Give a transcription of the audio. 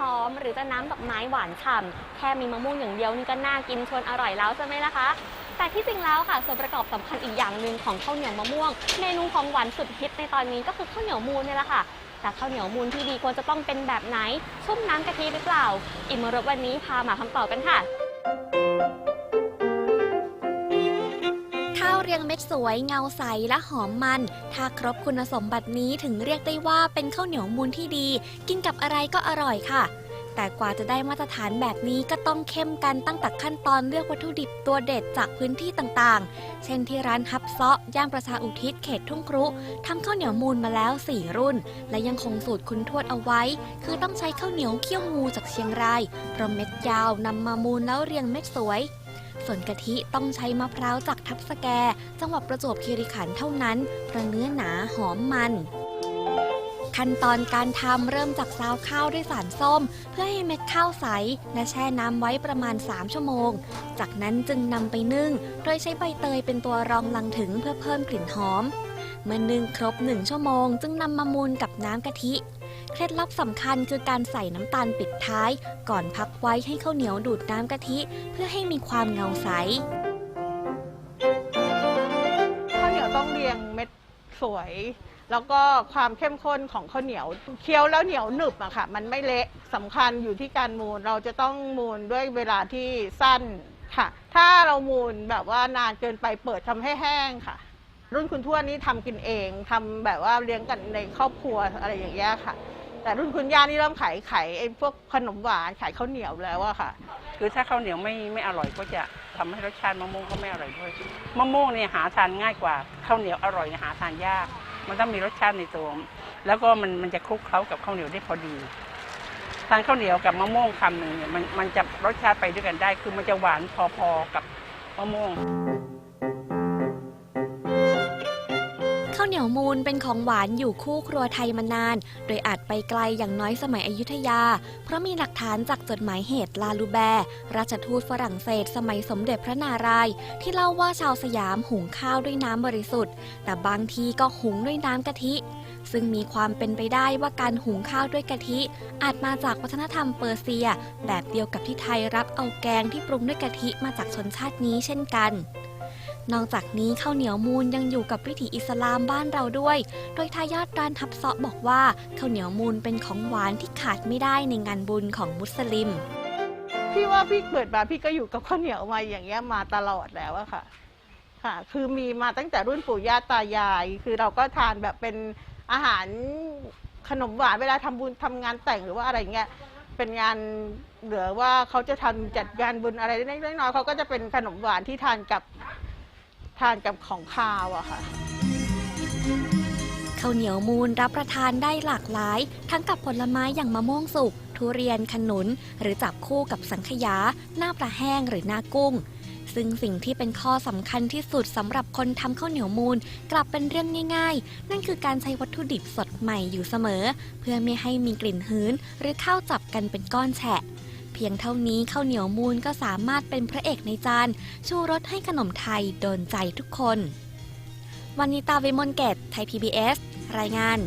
หอม หรือจะน้ำดอกไม้หวานฉ่ำแค่มีมะม่วงอย่างเดียวนี่ก็น่ากินชวนอร่อยแล้วใช่ไหมล่ะคะแต่ที่จริงแล้วค่ะส่วนประกอบสำคัญอีกอย่างหนึ่งของข้าวเหนียวมะม่วง เมนูของหวานสุดฮิตในตอนนี้ก็คือข้าวเหนียวมูนนี่แหละค่ะ แต่ข้าวเหนียวมูนที่ดีควรจะต้องเป็นแบบไหน ชุ่มน้ำกะทิหรือเปล่า อิมรบวันนี้พามาคำตอบกันค่ะ เรียงเม็ดสวยเงาใสและหอมมัน ถ้าครบคุณสมบัตินี้ถึงเรียกได้ว่าเป็นข้าวเหนียวมูลที่ดี กินกับอะไรก็อร่อยค่ะ แต่กว่าจะได้มาตรฐานแบบนี้ก็ต้องเข้มกันตั้งแต่ขั้นตอนเลือกวัตถุดิบตัวเด็ดจากพื้นที่ต่างๆ เช่นที่ร้านฮับเซาะย่านประชาอุทิศเขตทุ่งครุทำข้าวเหนียวมูลมาแล้ว 4 รุ่น และยังคงสูตรคุณทวดเอาไว้ คือต้องใช้ข้าวเหนียวเคี่ยวงูจากเชียงรายเพราะเม็ดยาวนำมามูลแล้วเรียงเม็ดสวย ส่วนกะทิต้องใช้มะพร้าวจากทับสแก จังหวัดประจวบคีรีขันธ์เท่านั้นเพราะเนื้อหนาหอมมัน ขั้นตอนการทำเริ่มจากซาวข้าวด้วยสารส้ม เพื่อให้เม็ดข้าวใส และแช่น้ำไว้ประมาณ 3 ชั่วโมง จากนั้นจึงนำไปนึ่ง โดยใช้ใบเตยเป็นตัวรองลังถึงเพื่อเพิ่มกลิ่นหอมเมื่อนึ่งครบ1ชั่วโมง จึงนำมามูลกับน้ำกะทิ เคล็ดลับสำคัญคือการใส่น้ำตาลปิดท้าย ก่อนพักไว้ให้ข้าวเหนียวดูดน้ำกะทิ เพื่อให้มีความเงาใส ข้าวเหนียวต้องเรียงเม็ดสวย แล้วก็ความเข้มข้นของข้าวเหนียว เคี้ยวแล้วเหนียวหนึบอะค่ะ มันไม่เละสำคัญอยู่ที่การมูลเราจะต้องมูลด้วยเวลาที่สั้นค่ะ ถ้าเรามูลแบบว่านานเกินไปเปิดทำให้แห้งค่ะ รุ่นคุณทวดนี่ทำกินเองทำแบบว่าเลี้ยงกันในครอบครัวอะไรอย่างเงี้ยค่ะ แต่รุ่นคุณย่านี่เริ่มขายขายไอ้พวกขนมหวานขายข้าวเหนียวแล้วอะค่ะ คือถ้าข้าวเหนียวไม่ไม่อร่อยก็จะทำให้รสชาติมะม่วงก็ไม่อร่อยด้วยมะม่วงเนี่ยหาทานง่ายกว่าข้าวเหนียวอร่อยเนี่ยหาทานยาก มันต้องมีรสชาติในตัวแล้วก็มันมันจะคลุกเคล้ากับข้าวเหนียวได้พอดีทานข้าวเหนียวกับมะม่วงคำหนึ่งเนี่ยมันมันจะรสชาติไปด้วยกันได้ คือมันจะหวานพอๆกับมะม่วง ข้าวเหนียวมูลเป็นของหวานอยู่คู่ครัวไทยมานาน โดยอาจไปไกลอย่างน้อยสมัยอยุธยา เพราะมีหลักฐานจากจดหมายเหตุลาลูแบร์ราชทูตฝรั่งเศส สมัยสมเด็จพระนารายณ์ที่เล่าว่าชาวสยามหุงข้าวด้วยน้ำบริสุทธิ์ แต่บางทีก็หุงด้วยน้ำกะทิ ซึ่งมีความเป็นไปได้ว่าการหุงข้าวด้วยกะทิ อาจมาจากวัฒนธรรมเปอร์เซีย แบบเดียวกับที่ไทยรับเอาแกงที่ปรุงด้วยกะทิมาจากชนชาตินี้เช่นกัน นอกจากนี้ข้าวเหนียวมูลยังอยู่กับวิถีอิสลามบ้านเราด้วย โดยทายาทร้านทับเซาะบอกว่าข้าวเหนียวมูลเป็นของหวานที่ขาดไม่ได้ในงานบุญของมุสลิม พี่ว่าพี่เกิดมาพี่ก็อยู่กับข้าวเหนียวมาอย่างเงี้ยมาตลอดแล้วอะค่ะ ค่ะ คือมีมาตั้งแต่รุ่นปู่ย่าตายาย คือเราก็ทานแบบเป็นอาหารขนมหวานเวลาทำบุญทำงานแต่งหรือว่าอะไรเงี้ยเป็นงานเหลือว่าเขาจะทำจัดงานบุญอะไรเล็กๆน้อยๆเขาก็จะเป็นขนมหวานที่ทานกับ ทานกับของคาวอะค่ะข้าวเหนียวมูลรับประทานได้หลากหลาย ทั้งกับผลไม้อย่างมะม่วงสุก ทุเรียนขนุน หรือจับคู่กับสังขยา หน้าปลาแห้งหรือหน้ากุ้ง ซึ่งสิ่งที่เป็นข้อสำคัญที่สุดสำหรับคนทำข้าวเหนียวมูลกลับเป็นเรื่องง่าย ๆ นั่นคือการใช้วัตถุดิบสดใหม่อยู่เสมอ เพื่อไม่ให้มีกลิ่นหืนหรือข้าวจับกันเป็นก้อนแฉะ เพียงเท่านี้ข้าวเหนียวมูลก็สามารถเป็นพระเอกในจานชูรสให้ขนมไทยโดนใจทุกคน วันนี้ตาวิมลเกตไทย PBS รายงาน